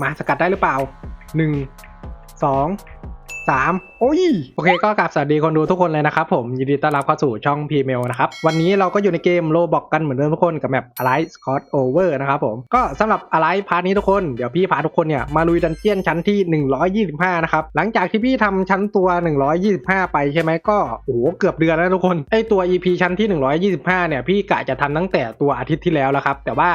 มาสกัดได้หรือเปล่าหนึ่งสองสามโอ้ย โอเคก็กราบสวัสดีคนดูทุกคนเลยนะครับผม ยินดีต้อนรับเข้าสู่ช่อง p m a i l นะครับ วันนี้เราก็อยู่ในเกมโลบอกกันเหมือนเดิมทุกคนกับแมป Alive Scott Over นะครับผม ก็สำหรับ Alive พาร์ทนี้ทุกคน เดี๋ยวพี่พาทุกคนเนี่ย มาลุยดันเจียนชั้นที่ 125 นะครับ หลังจากที่พี่ทำชั้นตัว 125 ไปใช่ไหมก็ โอ้โห เกือบเดือนแล้วทุกคน ไอตัว EP ชั้นที่ 125 เนี่ย พี่กะจะทำตั้งแต่ตัวอาทิตย์ที่แล้วแล้วครับ แต่ว่า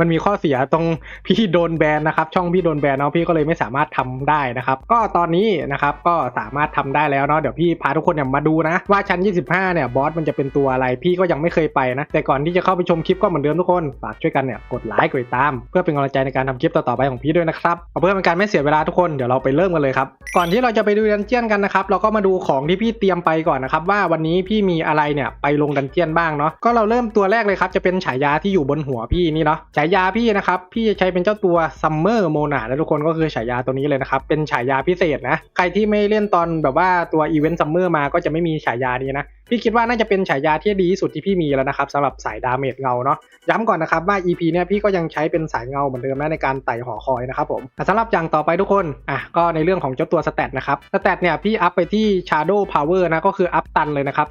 มันมีข้อเสียตรงพี่โดนแบนนะครับ ช่องพี่โดนแบนเนาะพี่ก็เลยไม่สามารถทำได้นะครับ ก็ตอนนี้นะครับก็สามารถทำได้แล้วเนาะเดี๋ยวพี่พาทุกคนเนี่ยมาดูนะ ว่าชั้น 25 เนี่ยบอสมันจะเป็นตัวอะไรพี่ก็ยังไม่เคยไปนะ แต่ก่อนที่จะเข้าไปชมคลิปก็เหมือนเดิมทุกคนฝากช่วยกันเนี่ยกดไลค์กดติดตาม เพื่อเป็นกำลังใจในการทำคลิปต่อๆไปของพี่ด้วยนะครับเอาเพื่อเป็นการไม่เสียเวลาทุกคนเดี๋ยวเราไปเริ่มกันเลยครับก่อนที่เราจะไปดูดันเจียนกันนะครับเราก็มาดูของที่พี่เตรียมไปก่อนนะครับว่าวันนี้พี่มีอะไรเนี่ยไปลงดันเจียนบ้างเนาะก็เราเริ่มตัวแรกเลยครับจะเป็นฉายาที่อยู่บนหัวพี่นี่เนาะฉายาพี่นะครับ พี่จะใช้เป็นเจ้าตัวซัมเมอร์โมนานะทุกคนก็คือฉายาตัวนี้เลยนะครับ เป็นฉายาพิเศษนะ ใครที่ไม่เล่นตอนแบบว่าตัวอีเวนต์ซัมเมอร์มาก็จะไม่มีฉายานี้นะ พี่คิดว่าน่าจะเป็นฉายาที่ดีที่สุดที่พี่มีแล้วนะครับสำหรับสายดาเมจเงาเนาะย้ำก่อนนะครับว่า EP เนี่ยพี่ก็ยังใช้เป็นสายเงาเหมือนเดิมนะในการไต่หอคอยนะครับผมแต่สำหรับอย่างต่อไปทุกคนอะก็ในเรื่องของเจ้าตัวสเตตนะครับสเตตเนี่ยพี่อัพไปที่ Shadow Power นะก็คืออัพตันเลยนะครับ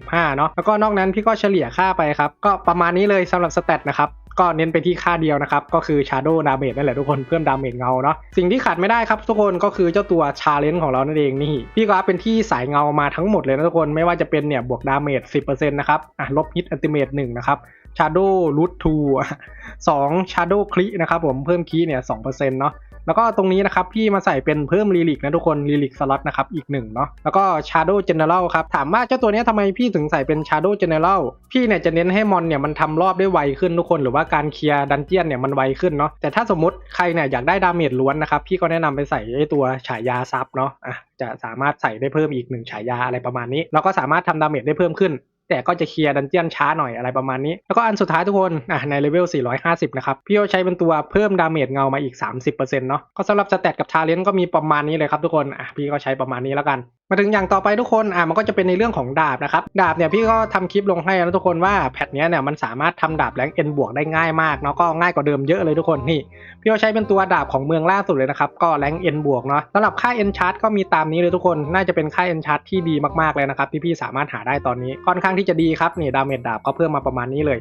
335เนาะแล้วก็นอกนั้นพี่ก็เฉลี่ยค่าไปครับก็ประมาณนี้เลยสำหรับสเตตนะครับ ก็เน้นไปที่ค่าเดียวนะครับ ก็คือ Shadow Damage นั่นแหละทุกคนเพิ่มดาเมจเงาเนาะสิ่งที่ขาดไม่ได้ครับทุกคนก็คือเจ้าตัว Challenge ของเรานั่นเองนี่พี่ก็เป็นที่สายเงามาทั้งหมดเลยนะทุกคนไม่ว่าจะเป็นเนี่ยบวกดาเมจ10%นะครับอะลบ Hit Ultimate 1นะครับ Shadow Root 2 2 Shadow Crit นะครับผมเพิ่มคีเนี่ย2%เนาะ แล้วก็ตรงนี้นะครับพี่มาใส่เป็นเพิ่มลีลิกนะทุกคนลีลิกสล็อตนะครับอีกหนึ่งเนาะแล้วก็ Shadow General ครับถามว่าเจ้าตัวนี้ทำไมพี่ถึงใส่เป็น Shadow General พี่เนี่ยจะเน้นให้มอนเนี่ยมันทำรอบได้ไวขึ้นทุกคนหรือว่าการเคลียร์ดันเจียนเนี่ยมันไวขึ้นเนาะแต่ถ้าสมมติใครเนี่ยอยากได้ดาเมจล้วนนะครับพี่ก็แนะนำไปใส่ไอ้ตัวฉายาซับเนาะอะจะสามารถใส่ได้เพิ่มอีกหนึ่งฉายาอะไรประมาณนี้แล้วก็สามารถทำดาเมจได้เพิ่มขึ้น แต่ก็จะเคลียร์ดันเจียนช้าหน่อยอะไรประมาณนี้ แล้วก็อันสุดท้ายทุกคนอะในเลเวล 450 นะครับ พี่โอใช้เป็นตัวเพิ่มดาเมจเงามาอีก 30%เนาะก็สำหรับสเตตกับทาเลนต์ก็มีประมาณนี้เลยครับทุกคนอะพี่ก็ใช้ประมาณนี้แล้วกันมาถึงอย่างต่อไปทุกคน อะมันก็จะเป็นในเรื่องของดาบนะครับ ดาบเนี่ยพี่ก็ทำคลิปลงให้นะทุกคนว่าแพทเนี้ยเนี่ยมันสามารถทำดาบแรงเอ็นบวกได้ง่ายมากเนาะ ก็ง่ายกว่าเดิมเยอะเลยทุกคน นี่ พี่ก็ใช้เป็นตัวดาบของเมืองล่าสุดเลยนะครับ ก็แรงเอ็นบวกเนาะสำหรับค่าเอ็นชาร์ตก็มีตามนี้เลยทุกคน น่าจะเป็นค่าเอ็นชาร์ตที่ดีมากๆเลยนะครับที่พี่สามารถหาได้ตอนนี้ ค่อนข้างที่จะดีครับ นี่ดาเมจดาบก็เพิ่มมาประมาณนี้เลย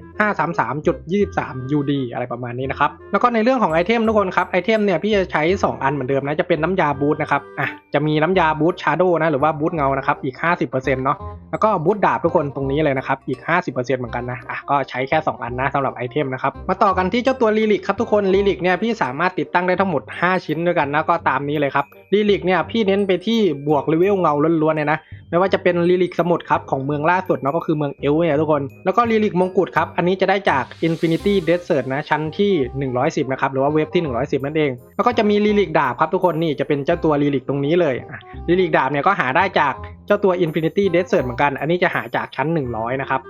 533.23 UD อะไรประมาณนี้นะครับ แล้วก็ในเรื่องของไอเทมทุกคนครับ ไอเทมเนี่ยพี่จะใช้ 2 อันเหมือนเดิมนะ จะเป็นน้ำยาบูทนะครับ อะ จะมีน้ำยาบูทชาร์โดนะรือว่าบูทเงานะครับอีก 50%เนาะแล้วก็บูทดาบทุกคนตรงนี้เลยนะครับอีก 50%เหมือนกันนะอะก็ใช้แค่ 2 อันนะสำหรับไอเทมนะครับมาต่อกันที่เจ้าตัวลีลิกครับทุกคนลีลิกเนี่ยพี่สามารถติดตั้งได้ทั้งหมด 5 ชิ้นด้วยกันนะก็ตามนี้เลยครับลีลิกเนี่ยพี่เน้นไปที่บวกเลเวลเงาล้วนๆเนี่ยนะไม่ว่าจะเป็นลีลิกสมุดครับของเมืองล่าสุดเนาะก็คือเมืองเอลเนี่ยทุกคน แล้วก็ลีลิกมงกุฎครับอันนี้จะได้จาก Infinity Desert นะชั้นที่ 110 นะครับหรือว่าเวฟที่ 110 นั่นเอง แล้วก็จะมีลีลิกดาบครับทุกคนนี่จะเป็นเจ้าตัวลีลิกตรงนี้เลยลีลิกดาบเนี่ยก็หาได้จากเจ้าตัว Infinity Desert เหมือนกัน อันนี้จะหาจากชั้น 100 นะครับ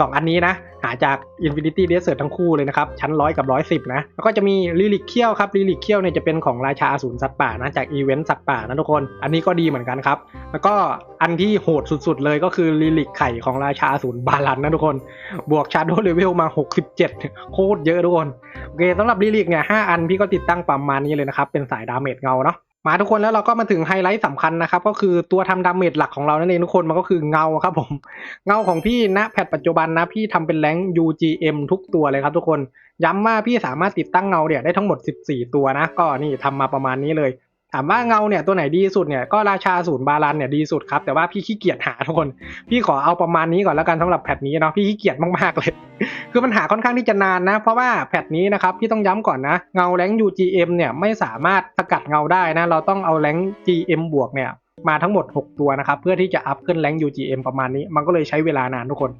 สองอันนี้นะหาจาก Infinity Desert ทั้งคู่เลยนะครับชั้น 100 กับ 110 นะ แล้วก็จะมีลิลิกเคี้ยวครับลิลิกเคี้ยวเนี่ยจะเป็นของราชาอสูรสัตว์ป่านะจากอีเวนต์สัตว์ป่านะทุกคน อันนี้ก็ดีเหมือนกันครับแล้วก็อันที่โหดสุดๆเลยก็คือลิลิกไข่ของราชาอสูรบาลันนะทุกคน บวกชาร์โดเลเวลมา 67 โคตรเยอะทุกคน โอเคสำหรับลิลิกเนี่ย5อันพี่ก็ติดตั้งประมาณนี้เลยนะครับ เป็นสายดาเมจเงาเนาะมาทุกคนแล้วเราก็มาถึงไฮไลท์สำคัญนะครับ ก็คือตัวทำดาเมจหลักของเรานั่นเองทุกคนมันก็คือเงาครับผม เงาของพี่ณแพทปัจจุบันนะ พี่ทำเป็นแรง UGM ทุกตัวเลยครับทุกคนย้ำว่าพี่สามารถติดตั้งเงาเนี่ยได้ทั้งหมด 14 ตัวนะ ก็นี่ทำมาประมาณนี้เลย ถามว่าเงาเนี่ยตัวไหนดีสุดเนี่ยก็ราชาศูนย์บาลันเนี่ยดีสุดครับแต่ว่าพี่ขี้เกียจหาทุกคนพี่ขอเอาประมาณนี้ก่อนแล้วกันสำหรับแพทนี้เนาะพี่ขี้เกียจมากๆเลย คือมันหาค่อนข้างที่จะนานนะ เพราะว่าแพทนี้นะครับพี่ต้องย้ำก่อนนะ เงาแรง UGM เนี่ยไม่สามารถสกัดเงาได้นะ เราต้องเอาแรง GM บวกเนี่ยมาทั้งหมด 6 ตัวนะครับ เพื่อที่จะอัพขึ้นแรง UGM ประมาณนี้ มันก็เลยใช้เวลานานทุกคน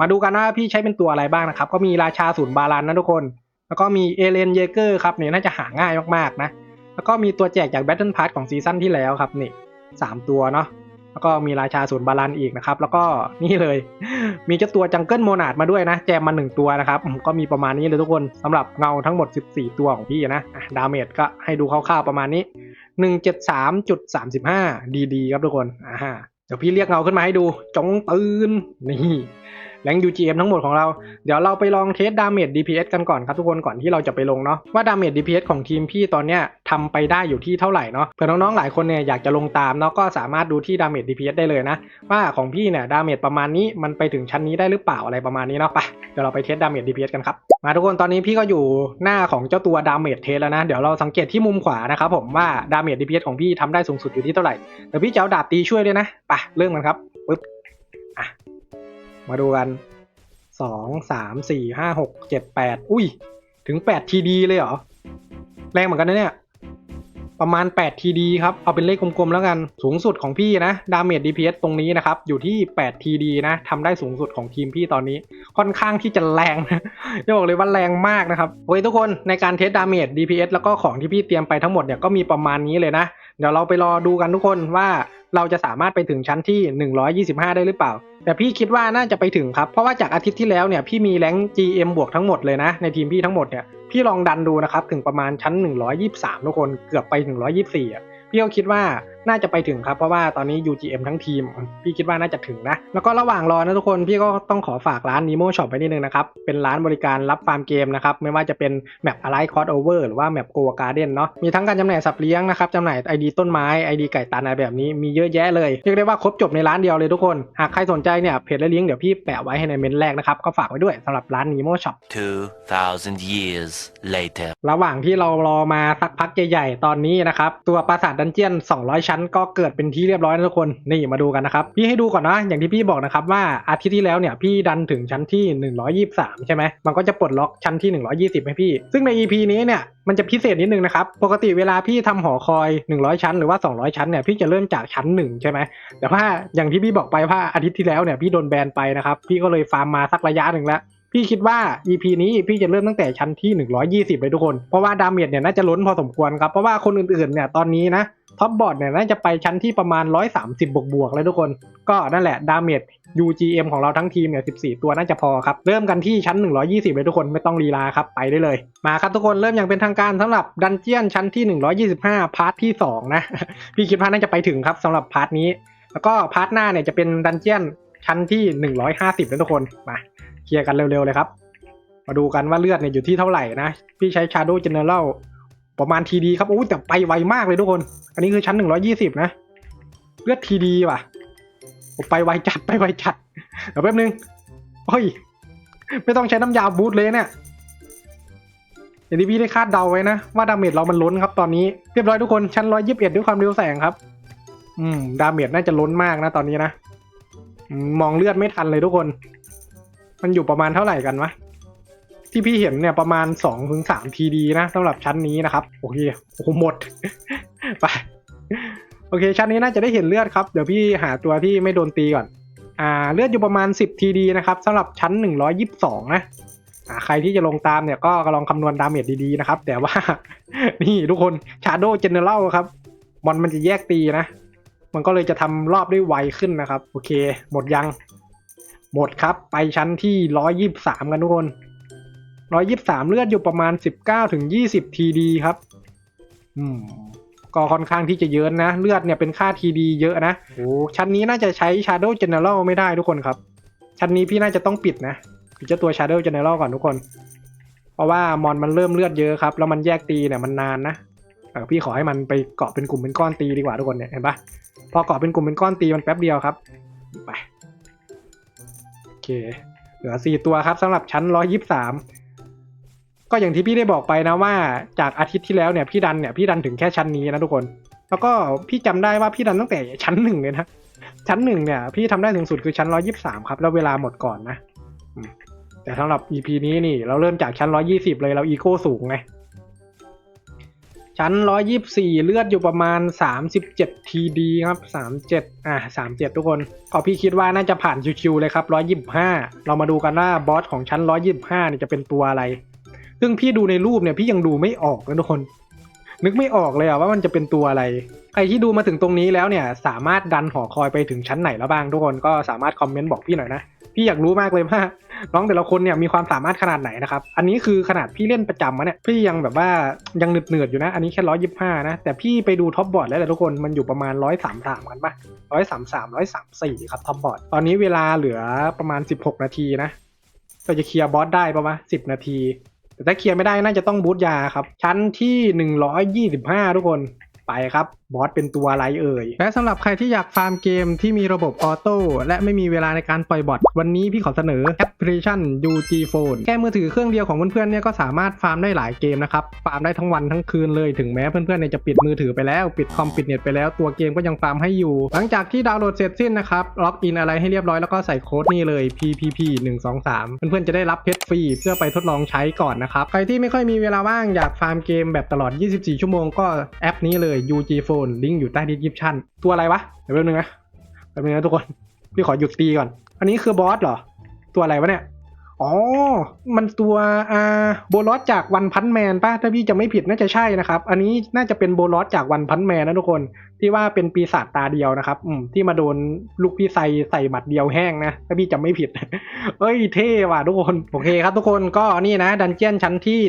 มาดูกันว่าพี่ใช้เป็นตัวอะไรบ้างนะครับก็มีราชาศูนย์บาลานนะทุกคน แล้วก็มีเอเลนเยเกอร์ครับเนี่ยน่าจะหาง่ายมากๆนะ แล้วก็มีตัวแจกจาก Battle Pass ของซีซั่นที่แล้วครับนี่สามตัวเนาะแล้วก็มีราชาศูนย์บาลานอีกนะครับ แล้วก็นี่เลย มีเจ้าตัวจังเกิลโมนาดมาด้วยนะ แจมมาหนึ่งตัวนะครับ ก็มีประมาณนี้เลยทุกคนสำหรับเงาทั้งหมด 14 ตัวของพี่นะอะดาเมจก็ให้ดูคร่าวๆประมาณนี้ 173.35 ดีๆครับทุกคนอ่าเดี๋ยวพี่เรียกเงาขึ้นมาให้ดูจงตื่นนี่ แรง UGM ทั้งหมดของเรา เดี๋ยวเราไปลองเทสดาเมจ DPS กันก่อนครับทุกคนก่อนที่เราจะไปลงเนาะว่าดาเมจ DPS ของทีมพี่ตอนเนี้ยทำไปได้อยู่ที่เท่าไหร่เนาะเผื่อน้องๆหลายคนเนี่ยอยากจะลงตามเนาะก็สามารถดูที่ดาเมจ DPS ได้เลยนะ ว่าของพี่เนี่ยดาเมจประมาณนี้มันไปถึงชั้นนี้ได้หรือเปล่าอะไรประมาณนี้เนาะไปเดี๋ยวเราไปเทสดาเมจ DPS กันครับมาทุกคนตอนนี้พี่ก็อยู่หน้าของเจ้าตัวดาเมจเทสแล้วนะเดี๋ยวเราสังเกตที่มุมขวานะครับผมว่าดาเมจ DPS ของพี่ทำได้สูงสุดอยู่ที่เท่าไหร่เดี๋ยวพี่จะเอาดาบตีช่วยด้วยนะไปเริ่มกันครับปึ๊บอะ มาดูกันสองสามสี่ห้าหกเจ็ดแปดอุ้ย ถึง8 TD เลยเหรอ แรงเหมือนกันนะเนี่ย ประมาณ8 TD ครับ เอาเป็นเลขกลมๆแล้วกัน สูงสุดของพี่นะ ดาเมจ DPS ตรงนี้นะครับ อยู่ที่8 TD นะทำได้สูงสุดของทีมพี่ตอนนี้ ค่อนข้างที่จะแรงนะจะบอกเลยว่าแรงมากนะครับโอเคทุกคน ในการเทสดาเมจ DPS แล้วก็ของที่พี่เตรียมไปทั้งหมดเนี่ย ก็มีประมาณนี้เลยนะ เดี๋ยวเราไปรอดูกันทุกคนว่า เราจะสามารถไปถึงชั้นที่ 125 ได้หรือเปล่า แต่พี่คิดว่าน่าจะไปถึงครับ เพราะว่าจากอาทิตย์ที่แล้วเนี่ยพี่มีแรง GM บวกทั้งหมดเลยนะ ในทีมพี่ทั้งหมดเนี่ยพี่ลองดันดูนะครับถึงประมาณชั้น 123 ทุกคนเกือบไป 124อะพี่ก็คิดว่า น่าจะไปถึงครับ เพราะว่าตอนนี้ UGM ทั้งทีม พี่คิดว่าน่าจะถึงนะ แล้วก็ระหว่างรอนะทุกคนพี่ก็ต้องขอฝากร้าน Nemo Shop ไปนิดนึงนะครับ เป็นร้านบริการรับฟาร์มเกมนะครับ ไม่ว่าจะเป็นแมป Alive Crossover หรือว่าแมป Goa Garden เนาะมีทั้งการจำหน่ายสัตว์เลี้ยงนะครับจำหน่าย ID ต้นไม้ ID ไก่ตันอะไรแบบนี้มีเยอะแยะเลยเรียกได้ว่าครบจบในร้านเดียวเลยทุกคนหากใครสนใจเนี่ยเพจและลิงก์เดี๋ยวพี่แปะไว้ให้ในเมนต์แรกนะครับก็ฝากไว้ด้วยสำหรับร้าน Nemo Shop 2,000 years later. ระหว่างที่เรารอมาสักพักใหญ่ๆตอนนี้นะครับตัวปราสาทดันเจียน 200 ชั้นก็เกิดเป็นที่เรียบร้อยนะทุกคนนี่มาดูกันนะครับพี่ให้ดูก่อนนะอย่างที่พี่บอกนะครับว่าอาทิตย์ที่แล้วเนี่ยพี่ดันถึงชั้นที่ 123 ใช่ไหมมันก็จะปลดล็อกชั้นที่ 120 ให้พี่ ซึ่งใน EP นี้เนี่ยมันจะพิเศษนิดนึงนะครับปกติเวลาพี่ทำหอคอย 100 ชั้นหรือว่า 200 ชั้นเนี่ยพี่จะเริ่มจากชั้น 1 ใช่ไหมแต่ว่าอย่างที่พี่บอกไปว่าอาทิตย์ที่แล้วเนี่ยพี่โดนแบนไปนะครับพี่ก็เลยฟาร์มมาสักระยะหนึ่งแล้วพี่คิดว่า EP นี้พี่จะเริ่มตั้งแต่ชั้นที่ 120 เลยทุกคน เพราะว่าดาเมจเนี่ยน่าจะล้นพอสมควรครับ เพราะว่าคนอื่นๆเนี่ยตอนนี้นะ ท็อปบอร์ดเนี่ยน่าจะไปชั้นที่ประมาณ 130 บวกบวกเลยทุกคน ก็นั่นแหละ ดาเมจ UGM ของเราทั้งทีมเนี่ย 14 ตัวน่าจะพอครับ เริ่มกันที่ชั้น 120 เลยทุกคนไม่ต้องลีลาครับ ไปได้เลย มาครับทุกคนเริ่มอย่างเป็นทางการสำหรับดันเจียนชั้นที่ 125 พาร์ทที่ 2 นะ พี่คิดว่าน่าจะไปถึงครับสำหรับพาร์ทนี้ แล้วก็พาร์ทหน้าเนี่ยจะเป็นดันเจียนชั้นที่ 150แล้วทุกคนมาเคลียร์กันเร็วๆเลยครับมาดูกันว่าเลือดเนี่ยอยู่ที่เท่าไหร่นะพี่ใช้ Shadow General ประมาณทีดีครับโอ้แต่ไปไวมากเลยทุกคน อันนี้คือชั้น120นะ เลือดทีดีว่ะไปไวจัดไปไวจัดเดี๋ยวแป๊บนึงโอ้ย ไม่ต้องใช้น้ำยาบูทเลยเนี่ยอย่างที่พี่ได้คาดเดาไว้นะ ว่าดาเมจเรามันล้นครับตอนนี้เรียบร้อยทุกคนชั้น121ด้วยความเร็วแสงครับ อืม ดาเมจน่าจะล้นมากนะตอนนี้นะมองเลือดไม่ทันเลยทุกคน มันอยู่ประมาณเท่าไหร่กันวะ ที่พี่เห็นเนี่ยประมาณ2ถึง3 TD นะสำหรับชั้นนี้นะครับ โอเคโอ้หมด ไป โอเค ชั้นนี้น่าจะได้เห็นเลือดครับ เดี๋ยวพี่หาตัวที่ไม่โดนตีก่อน อ่า เลือดอยู่ประมาณ 10 TD นะครับสำหรับชั้น 122 นะอ่าใครที่จะลงตามเนี่ยก็ลองคำนวณดาเมจดีๆนะครับ แต่ว่า นี่ทุกคน Shadow General ครับมอนมันจะแยกตีนะ มันก็เลยจะทำรอบได้ไวขึ้นนะครับ โอเค หมดยัง หมดครับ ไปชั้นที่ร้อยยี่สามกันทุกคน ร้อยยี่สามเลือดอยู่ประมาณสิบเก้าถึงยี่สิบทีดีครับ อืม ก็ค่อนข้างที่จะเยอะนะ เลือดเนี่ยเป็นค่าทีดีเยอะนะโอ้ชั้นนี้น่าจะใช้ Shadow General ไม่ได้ทุกคนครับ ชั้นนี้พี่น่าจะต้องปิดนะปิดเจ้าตัว Shadow General ก่อนทุกคน เพราะว่ามอนมันเริ่มเลือดเยอะครับ แล้วมันแยกตีเนี่ยมันนานนะเออพี่ขอให้มันไปเกาะเป็นกลุ่มเป็นก้อนตีดีกว่าทุกคนเนี่ยเห็นปะพอเกาะเป็นกลุ่มเป็นก้อนตีมันแป๊บเดียวครับไปโอเค เหลือสี่ตัวครับสำหรับชั้นร้อยยี่สาม ก็อย่างที่พี่ได้บอกไปนะว่าจากอาทิตย์ที่แล้วเนี่ยพี่ดันเนี่ยพี่ดันถึงแค่ชั้นนี้นะทุกคน แล้วก็พี่จำได้ว่าพี่ดันตั้งแต่ชั้นหนึ่งเลยนะชั้นหนึ่งเนี่ยพี่ทำได้สูงสุดคือชั้นร้อยี่สามครับ แล้วเวลาหมดก่อนนะแต่สำหรับ EP นี้นี่ เราเริ่มจากชั้นร้อยี่สิบเลยเราอีโก้สูงไงชั้น124เลือดอยู่ประมาณ37 TD ครับ37อะ37ทุกคนก็พี่คิดว่าน่าจะผ่านชิวๆเลยครับ125เรามาดูกันว่าบอสของชั้น125เนี่ยจะเป็นตัวอะไร ซึ่งพี่ดูในรูปเนี่ยพี่ยังดูไม่ออกนะทุกคน นึกไม่ออกเลยอะว่ามันจะเป็นตัวอะไร ใครที่ดูมาถึงตรงนี้แล้วเนี่ย สามารถดันหอคอยไปถึงชั้นไหนแล้วบ้างทุกคนก็สามารถคอมเมนต์บอกพี่หน่อยนะพี่อยากรู้มากเลยว่าน้องแต่ละคนเนี่ยมีความสามารถขนาดไหนนะครับ อันนี้คือขนาดพี่เล่นประจำมาเนี่ยพี่ยังแบบว่ายังเหนืดๆอยู่นะ อันนี้แค่ร้อยยี่ห้านะ แต่พี่ไปดูท็อปบอร์ดแล้วแต่ทุกคนมันอยู่ประมาณร้อยสามสามกันปะร้อยสามสามร้อยสามสี่ครับท็อปบอร์ด ตอนนี้เวลาเหลือประมาณสิบหกนาทีนะก็จะเคลียร์บอสได้ประมาณสิบนาที แต่ถ้าเคลียร์ไม่ได้น่าจะต้องบูทยาครับ ชั้นที่หนึ่งร้อยยี่สิบห้าทุกคน ไปครับบอสเป็นตัวอะไรเอ่ย และสำหรับใครที่อยากฟาร์มเกมที่มีระบบออโต้และไม่มีเวลาในการปล่อยบอทวันนี้พี่ขอเสนอแอปพลิเคชัน UG Phone แค่มือถือเครื่องเดียวของเพื่อนๆเนี่ยก็สามารถฟาร์มได้หลายเกมนะครับฟาร์มได้ทั้งวันทั้งคืนเลยถึงแม้เพื่อนๆเนี่ยจะปิดมือถือไปแล้วปิดคอมปิดเน็ตไปแล้วตัวเกมก็ยังฟาร์มให้อยู่ หลังจากที่ดาวน์โหลดเสร็จสิ้นนะครับล็อกอินอะไรให้เรียบร้อยแล้วก็ใส่โค้ดนี่เลย PPP 1 2 3เพื่อนๆจะได้รับเพชรฟรีเพื่อไปทดลองใช้ก่อนนะครับใครที่ไม่ค่อยมีเวลาว่างอยากฟาร์มเกมแบบตลอด 24 ชั่วโมงก็แอปนี้เลย UG Phone ลิงก์อยู่ใต้ดีสคริปชั่นตัวอะไรวะเดี๋ยวแป๊บนึงนะแป๊บนึงนะทุกคน พี่ขอหยุดตีก่อน อันนี้คือบอสเหรอ ตัวอะไรวะเนี่ย อ๋อ มันตัวอ่าโบลอสจากวันพันแมนป่ะ ถ้าพี่จะไม่ผิดน่าจะใช่นะครับ อันนี้น่าจะเป็นโบลอสจากวันพันแมนนะทุกคน ที่ว่าเป็นปีศาจตาเดียวนะครับ อืม ที่มาโดนลูกพี่ไซใส่หมัดเดียวแห้งนะ ถ้าพี่จำไม่ผิด เอ้ย เท่ว่ะทุกคน โอเคครับทุกคน ก็นี่นะ ดันเจียนชั้นที่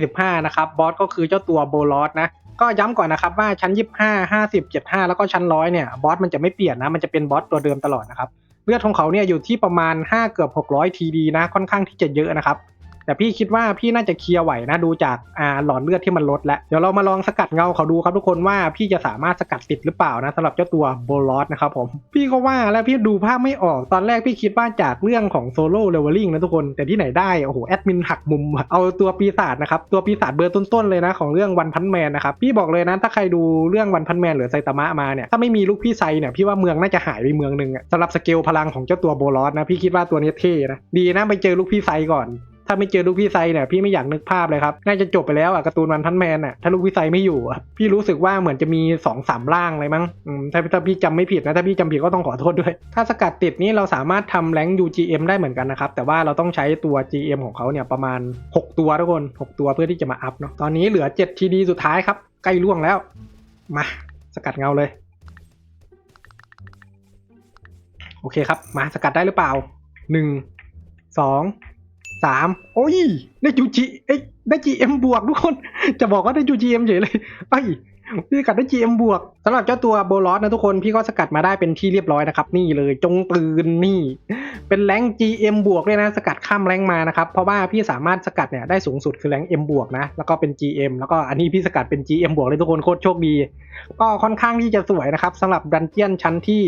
125 นะครับ บอสก็คือเจ้าตัวโบลอสนะ ก็ย้ำก่อนนะครับว่าชั้น25 50 75แล้วก็ชั้นร้อยเนี่ยบอสมันจะไม่เปลี่ยนนะมันจะเป็นบอสตัวเดิมตลอดนะครับเลือดของเขาเนี่ยอยู่ที่ประมาณ 5 เกือบ 600ทีดีนะค่อนข้างที่จะเยอะนะครับ แต่พี่คิดว่าพี่น่าจะเคลียร์ไหวนะดูจากอ่าหลอดเลือดที่มันลดแล้วเดี๋ยวเรามาลองสกัดเงาเขาดูครับทุกคนว่าพี่จะสามารถสกัดติดหรือเปล่านะสำหรับเจ้าตัวโบลอสนะครับผมพี่ก็ว่าแล้วพี่ดูภาพไม่ออกตอนแรกพี่คิดว่าจากเรื่องของโซโล่เลเวลลิ่งนะทุกคนแต่ที่ไหนได้โอ้โหแอดมินหักมุมเอาตัวปีศาจนะครับตัวปีศาจเบอร์ต้นๆเลยนะของเรื่องวันพันแมนนะครับพี่บอกเลยนะถ้าใครดูเรื่องวันพันแมนหรือไซตามะมาเนี่ยถ้าไม่มีลูกพี่ไซเนี่ยพี่ว่าเมืองน่าจะหายไปเมืองหนึ่งอะสำหรับสเกลพลังของเจ้าตัวโบลอสนะพี่คิดว่าตัวนี้เท่นะดีนะไปเจอลูกพี่ไซก่อน ถ้าไม่เจอลูกพี่ไซเนี่ยพี่ไม่อยากนึกภาพเลยครับน่าจะจบไปแล้วอะการ์ตูนวันพันแมนอะถ้าลูกพี่ไซไม่อยู่อะพี่รู้สึกว่าเหมือนจะมี2อสามร่างเลยมั้งถ้าถ้าพี่จำไม่ผิดนะถ้าพี่จำผิดก็ต้องขอโทษด้วย ถ้าสกัดติดนี้เราสามารถทำแรง UGM ได้เหมือนกันนะครับแต่ว่าเราต้องใช้ตัว GM ของเขาเนี่ยประมาณ 6 ตัวทุกคน 6 ตัวเพื่อที่จะมาอัพเนาะตอนนี้เหลือ7 TD สุดท้ายครับใกล้ล่วงแล้ว มาสกัดเงาเลยโอเคครับ มาสกัดได้หรือเปล่าหนึ่ง สามโอ้ย ได้จูจีเอ้ยได้จีเอ็มบวกทุกคน จะบอกว่าได้จูจีเอ็มเฉยเลยไอ้ พี่สกัดได้จีเอ็มบวกสำหรับเจ้าตัวโบลอสนะทุกคนพี่ก็สกัดมาได้เป็นที่เรียบร้อยนะครับ นี่เลยจงตื่นนี่ เป็นแรง GM บวกเลยนะ สกัดข้ามแรงมานะครับ เพราะว่าพี่สามารถสกัดเนี่ยได้สูงสุดคือแรง M บวกนะ แล้วก็เป็น GM แล้วก็อันนี้พี่สกัดเป็น GM บวกเลยทุกคนโคตรโชคดี ก็ค่อนข้างที่จะสวยนะครับสำหรับดันเจียนชั้นที่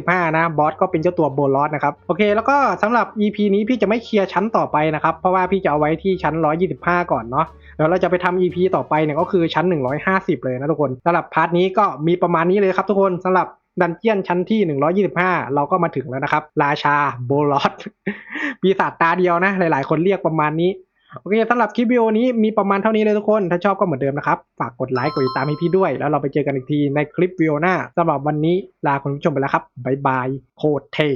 125 นะบอสก็เป็นเจ้าตัวโบลอสนะครับโอเคแล้วก็สำหรับ EP นี้พี่จะไม่เคลียร์ชั้นต่อไปนะครับเพราะว่าพี่จะเอาไว้ที่ชั้น 125 ก่อนเนาะเดี๋ยวเราจะไปทำ EP ต่อไปเนี่ยก็คือชั้น 150เลยนะทุกคนสำหรับพาร์ทนี้ก็มีประมาณนี้เลยครับทุกคนสำหรับดันเจียนชั้นที่ 125 เราก็มาถึงแล้วนะครับ ราชาโบลอสปีศาจตาเดียวนะ หลาย ๆ คนเรียกประมาณนี้ โอเคสำหรับคลิปวิดีโอนี้มีประมาณเท่านี้เลยทุกคน ถ้าชอบก็เหมือนเดิมนะครับ ฝากกดไลค์กดติดตามให้พี่ด้วย แล้วเราไปเจอกันอีกทีในคลิปวิดีโอหน้าสำหรับวันนี้ลาคุณผู้ชมไปแล้วครับบ๊ายบายโคตรเท่